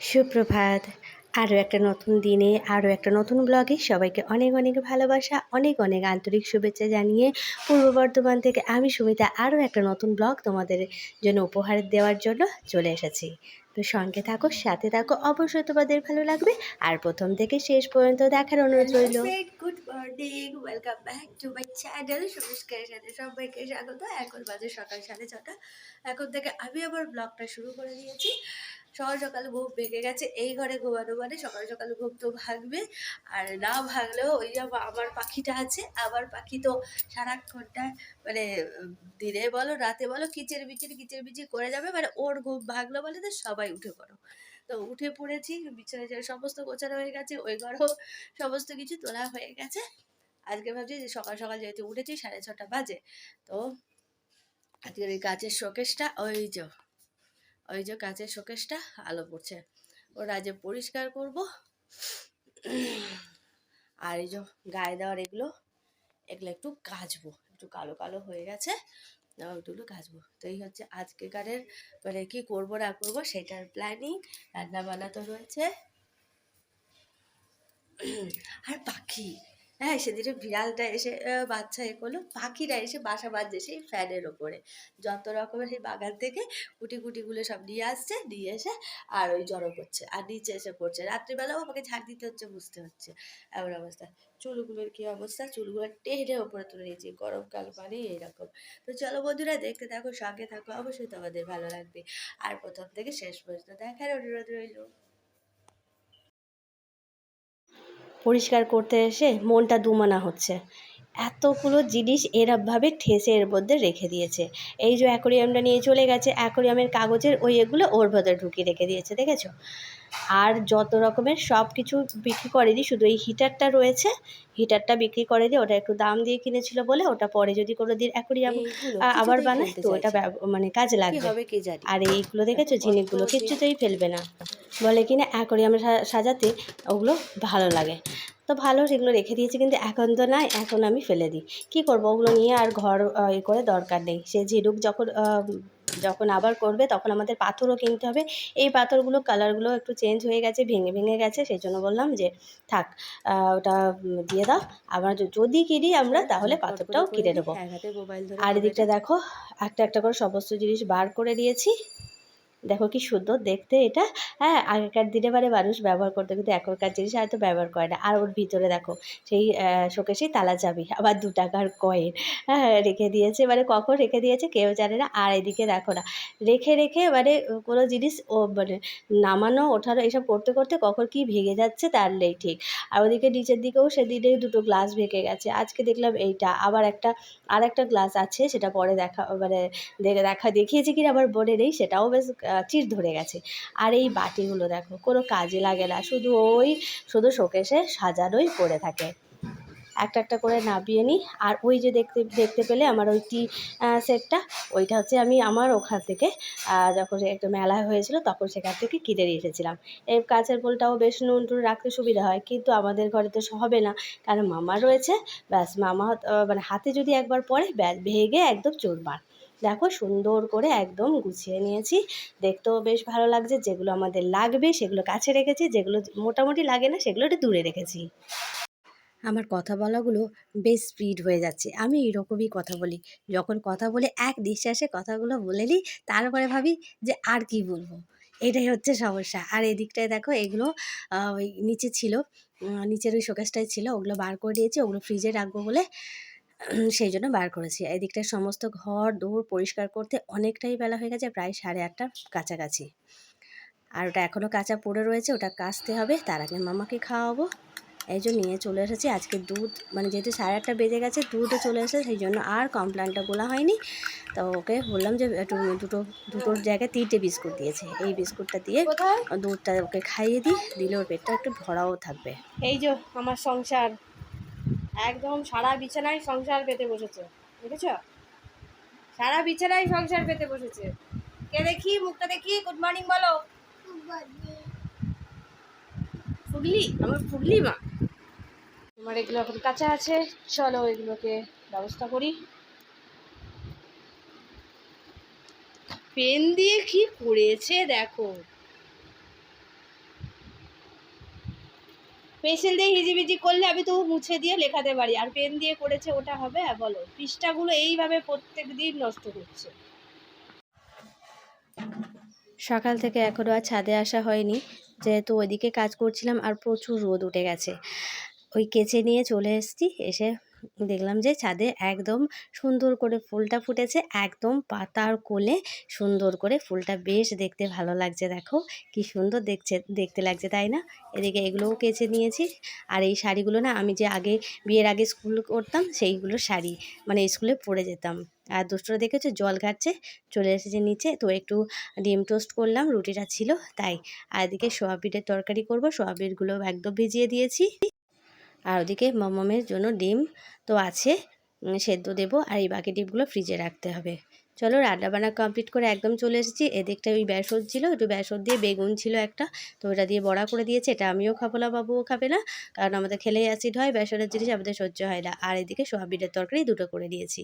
সুপ্রভাত। আরও একটা নতুন দিনে আরও একটা নতুন ব্লগে সবাইকে অনেক অনেক ভালোবাসা, অনেক অনেক আন্তরিক শুভেচ্ছা জানিয়ে পূর্ব বর্ধমান থেকে আমি সুমিতা আরও একটা নতুন ব্লগ তোমাদের জন্য উপহার দেওয়ার জন্য চলে এসেছি। তো সঙ্গে থাকো সাথে থাকো। অবশ্যই তোমাদের ভালো লাগবে। আর প্রথম থেকে শেষ পর্যন্ত দেখার অনুরোধ রইল। Good morning welcome back to my channel সুমিষ্কারের সাথে সবাইকে স্বাগত। এখন বাজে সকাল সাড়ে ছটা। এখন থেকে আমি আবার ব্লগটা শুরু করে দিয়েছি। সকাল সকাল ঘুম ভেঙে গেছে, এই ঘরে ঘুমানো মানে সকাল সকাল ঘুম তো ভাঙবে। আর না ভাঙলেও ওই যে আমার পাখিটা আছে, আমার পাখি তো সারাক্ষণটা মানে দিনে বলো, রাতে বলো, কিচের বিচির কিচের বিচির করে যাবে মানে ওর ঘুম ভাঙলো বলে তো সবাই উঠে পড়ো। তো উঠে পড়েছি বিছানা যে সমস্ত গোছানো হয়ে গেছে, ওই ঘরেও সমস্ত কিছু তোলা হয়ে গেছে। আজকে ভাবছি যে সকাল সকাল যেহেতু উঠেছি, সাড়ে ছটা বাজে। তো আজকের এই কাচের শোকেসটা ওই যে ওই যে কাঁচের শোকেসটা, আলো পড়ছে। ওরা যে পরিষ্কার করব। আর এই যে গায়ে দেওয়ার এগুলো এগুলো একটু কাচবো। একটু কালো কালো হয়ে গেছে ওইগুলো কাচবো। তো এই হচ্ছে আজকেকারের মানে কি করব, না করব সেটার প্ল্যানিং রান্না বান্না তো রয়েছে। আর পাখি হ্যাঁ সেদিনে বিড়ালটা এসে বাচ্চা এ করল। পাখিরা এসে বাসা বাঁধছে সেই ফ্যানের ওপরে। যত রকমের সেই বাগান থেকে কুটি কুটিগুলো সব নিয়ে আসছে, নিয়ে এসে আর ওই জড়ো করছে, আর নিচে এসে পড়ছে। রাত্রিবেলাও আমাকে ঝাড় দিতে হচ্ছে, বুঝতে হচ্ছে। এমন অবস্থা। চুলগুলোর কি অবস্থা? চুলগুলো টেনে ওপরে তুলে নিয়েছি, গরমকাল মানে এইরকম তো চলো বন্ধুরা, দেখতে থাকো, সঙ্গে থাকো, অবশ্যই তোমাদের ভালো লাগবে। আর প্রথম থেকে শেষ পর্যন্ত দেখার অনুরোধ রইল। পরিষ্কার করতে এসে মনটা দুমানা হচ্ছে। এতগুলো জিনিস এরমভাবে ঠেসে এর মধ্যে রেখে দিয়েছে। এই যে অ্যাকোরিয়ামটা নিয়ে চলে গেছে, অ্যাকোরিয়ামের কাগজের ওই এগুলো ওর ভেতরে ঢুকিয়ে রেখে দিয়েছে, দেখেছ? আর যত রকমের সব কিছু বিক্রি করেনি শুধু এই হিটারটা রয়েছে হিটারটা বিক্রি করেনি ওটা একটু দাম দিয়ে কিনেছিল বলে ওটা পরে যদি কোনো দিন অ্যাকোরিয়াম আবার বানায় তো ওটা মানে কাজে লাগবে। আর এইগুলো দেখেছ? ঝিনুকগুলো কিচ্ছুতেই ফেলবে না। বলে কিনা অ্যাকোরিয়ামে সা- সাজাতে ওগুলো ভালো লাগে। তো ভালো সেগুলো রেখে দিয়েছি কিন্তু এখন তো নাই এখন আমি ফেলে দিই। কী করব? ওগুলো নিয়ে আর ঘর ই করে দরকার নেই। সে ঝিনুক যখন যখন আবার করবে তখন আমাদের পাথরও কিনতে হবে। এই পাথরগুলো কালারগুলো একটু চেঞ্জ হয়ে গেছে ভেঙে ভেঙে গেছে সেই জন্য বললাম যে থাক ওটা দিয়ে দাও। আবার যদি কিনি আমরা তাহলে পাথরটাও কিনে নেব। ধরে আর এদিকটা দেখো একটা একটা করে সমস্ত জিনিস বার করে দিয়েছি। দেখো কি সুন্দর, দেখতে এটা হ্যাঁ আগেকার দিনে মানে মানুষ ব্যবহার করতে কিন্তু এখনকার জিনিস হয়তো ব্যবহার করে না। আর ওর ভিতরে দেখো, সেই শোকেশেই তালা চাবি, আবার দু টাকার কয়েন হ্যাঁ রেখে দিয়েছে মানে কখন রেখে দিয়েছে কেউ জানে না। আর এদিকে দেখো না, রেখে রেখে মানে কোনো জিনিস ও মানে নামানো, ওঠানো, এসব করতে করতে কখন কি ভেঙে যাচ্ছে তার নেই ঠিক। আর ওদিকে নিচের দিকেও সেদিনে দুটো গ্লাস ভেঙে গেছে, আজকে দেখলাম এইটা, আবার একটা আর একটা গ্লাস আছে, সেটা পরে দেখা মানে দেখে দেখা দেখিয়েছি কিনা আমার মনে নেই, সেটাও বেশ চির ধরে গেছে। আর এই বাটিগুলো দেখো, কোনো কাজে লাগে না, শুধু ওই, শুধু শোকেশে সাজানোই পড়ে থাকে। একটা একটা করে নাবিয়ে নিই, আর ওই যে দেখতে দেখতে পেলে আমার ওই টি সেটটা, ওইটা হচ্ছে আমি আমার ওখান থেকে যখন একটু মেলা হয়েছিল, তখন সেখান থেকে কিনে নিয়ে এসেছিলাম। এই কাঁচের বোলটাও বেশ নুন টুন রাখতে সুবিধা হয়, কিন্তু আমাদের ঘরে তো হবে না, কারণ মামা রয়েছে, ব্যাস মামা মানে হাতে যদি একবার পড়ে, ব্যাস ভেগে একদম চুরমার। দেখো সুন্দর করে একদম গুছিয়ে নিয়েছি। দেখতেও বেশ ভালো লাগছে, যেগুলো আমাদের লাগবে সেগুলো কাছে রেখেছি, যেগুলো মোটামুটি লাগে না সেগুলো একটু দূরে রেখেছি। আমার কথা বলাগুলো বেশ স্পিড হয়ে যাচ্ছে, আমি এরকমই কথা বলি। যখন কথা বলে এক নিঃশ্বাসে কথাগুলো বলে নিই, তারপরে ভাবি যে আর কি বলব? এটাই হচ্ছে সমস্যা। আর এদিকটায় দেখো এগুলো ওই নিচে ছিল নিচের ওই শোকেসটাই ছিল, ওগুলো বার করে দিয়েছি, ওগুলো ফ্রিজে রাখব বলে সেই জন্য বার করেছি। এদিকটায় সমস্ত ঘর দৌড় পরিষ্কার করতে অনেকটাই বেলা হয়ে গেছে প্রায় সাড়ে আটটার কাছাকাছি। আর ওটা এখনও কাঁচা পড়ে রয়েছে ওটা কাচতে হবে তার আগে মামাকে খাওয়াবো। এই জন্য নিয়ে চলে এসেছি আজকে দুধ মানে যেহেতু সাড়ে আটটা বেজে গেছে দুধও চলে এসেছে সেই জন্য আর কমপ্লেনটা বলা হয়নি। তো ওকে বললাম যে একটু দুটো দুটোর জায়গায় তিনটে বিস্কুট দিয়েছে। এই বিস্কুটটা দিয়ে দুধটা ওকে খাইয়ে দিই দিলে ওর পেটটা একটু ভরাও থাকবে। এই যে আমার সংসার। একদম সারা বিছানায় সংসার পেতে বসেছে বুঝেছ সারা বিছানায় সংসার পেতে বসেছে। কে দেখি? মুখটা দেখি? গুড মর্নিং বলো। ফুগলি আমার ফুগলি মা। তোমার এগুলো এখন কাঁচা আছে, চলো এগুলোকে ব্যবস্থা করি। পেন দিয়ে কি করেছে দেখো। পেন্সিল দিয়ে হিজিবিজি করলে আমি তবু মুছে দিয়ে লেখাতে পারি। আর পেন দিয়ে করেছে ওটা হবে বলো। পৃষ্ঠাগুলো এইভাবে প্রত্যেক দিন নষ্ট করছে। সকাল থেকে এখনও আর ছাদে আসা হয়নি। যেহেতু ওইদিকে কাজ করছিলাম আর প্রচুর রোদ উঠে গেছে। ওই কেচে নিয়ে চলে এসেছি, এসে দেখলাম যে ছাদে একদম সুন্দর করে ফুলটা ফুটেছে, একদম পাতার কোলে সুন্দর করে ফুলটা বেশ দেখতে ভালো লাগছে। দেখো কি সুন্দর দেখছে, দেখতে লাগছে, তাই না? এদিকে এগুলোও কেচে নিয়েছি। আর এই শাড়িগুলো না আমি যে আগে বিয়ের আগে স্কুল করতাম, সেইগুলো শাড়ি মানে স্কুলে পরে যেতাম। আর দুষ্টরা দেখেছ জল ঘাটছে চলে এসেছে নিচে। তো একটু ডিম টোস্ট করলাম, রুটিটা ছিল তাই। আর এদিকে সোয়াবিনের তরকারি করব, সোয়াবিনগুলো একদম ভিজিয়ে দিয়েছি। আর ওদিকে মমমের জন্য ডিম তো আছে সেদ্ধ দেবো আর এই বাকি ডিমগুলো ফ্রিজে রাখতে হবে। চলো রান্না বান্না কমপ্লিট করে একদম চলে এসেছি। এদিকটা ওই বেসর ছিল, একটু বেসর দিয়ে বেগুন ছিল একটা, তো ওটা দিয়ে বড়া করে দিয়েছে। এটা আমিও খাব না, বাবুও খাবে না, কারণ আমাদের খেলেই অ্যাসিড হয়, বেসনের জিনিস আমাদের সহ্য হয় না। আর এদিকে সোয়াবিনের তরকারি দুটো করে দিয়েছি।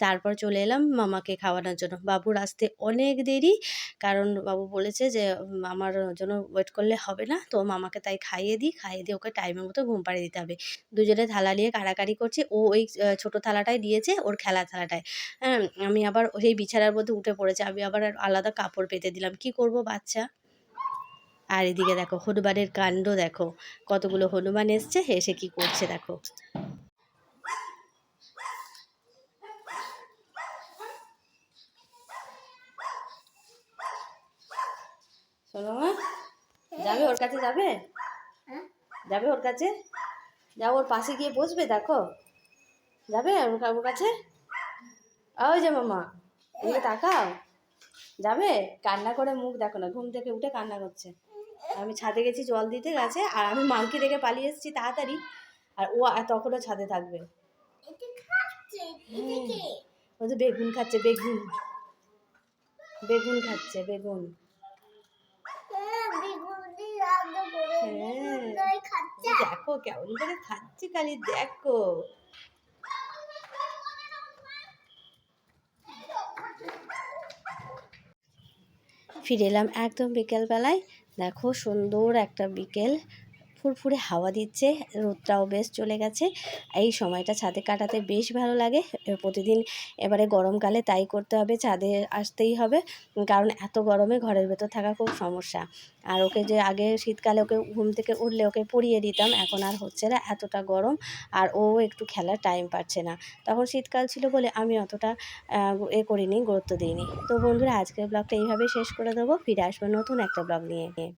তারপর চলে এলাম মামাকে খাওয়ানোর জন্য। বাবুর আসতে অনেক দেরি, কারণ বাবু বলেছে যে আমার জন্য ওয়েট করলে হবে না। তো মামাকে তাই খাইয়ে দিই, খাইয়ে দিয়ে ওকে টাইমের মতো ঘুম পাড়িয়ে দিতে হবে। দুজনে থালা নিয়ে কাড়াকাড়ি করছে। ও ওই ছোটো থালাটাই দিয়েছে, ওর খেলা থালাটায় হ্যাঁ আমি আবার সেই বিছানার মধ্যে উঠে পড়েছে। আমি আবার আলাদা কাপড় পেতে দিলাম। কি করব বাচ্চা? আর এদিকে দেখো, হনুমানের কাণ্ড দেখো। কতগুলো হনুমান এসছে এসে কি করছে দেখো। শোনো মা। যাবে ওর কাছে যাবে? যাবে ওর কাছে? যাও ওর পাশে গিয়ে বসবে দেখো। যাবে ওর কাছে? ওই যে মামা এদিকে তাকাও। যাবে? কান্না করে মুখ দেখো না ঘুম থেকে উঠে কান্না করছে। আমি ছাদে গেছি জল দিতে গেছে আর আমি মাংকি দেখে পালিয়ে এসেছি তাড়াতাড়ি আর ও তখনও ছাদে থাকবে। হ্যাঁ। ও তো বেগুন খাচ্ছে বেগুন। বেগুন খাচ্ছে বেগুন হ্যাঁ এই দেখো কেমন করে খাচ্ছি খালি দেখো। ফিরে এলাম একদম বিকেলবেলায়। দেখো সুন্দর একটা বিকেল। ফুরফুরে হাওয়া দিচ্ছে, রোদটাও বেশ চলে গেছে। এই সময়টা ছাদে কাটাতে বেশ ভালো লাগে। প্রতিদিন এবারে গরমকালে তাই করতে হবে, ছাদে আসতেই হবে। কারণ এত গরমে ঘরের ভেতর থাকা খুব সমস্যা। আর ওকে যে আগে শীতকালে ওকে ঘুম থেকে উঠলে ওকে পরিয়ে দিতাম, এখন আর হচ্ছে না, এতটা গরম। আর ও একটু খেলার টাইম পাচ্ছে না। তখন শীতকাল ছিল বলে আমি অতটা এ করিনি, গুরুত্ব দিইনি। তো বন্ধুরা, আজকের ব্লগটা এইভাবে শেষ করে দেবো। ফিরে আসব নতুন একটা ব্লগ নিয়ে।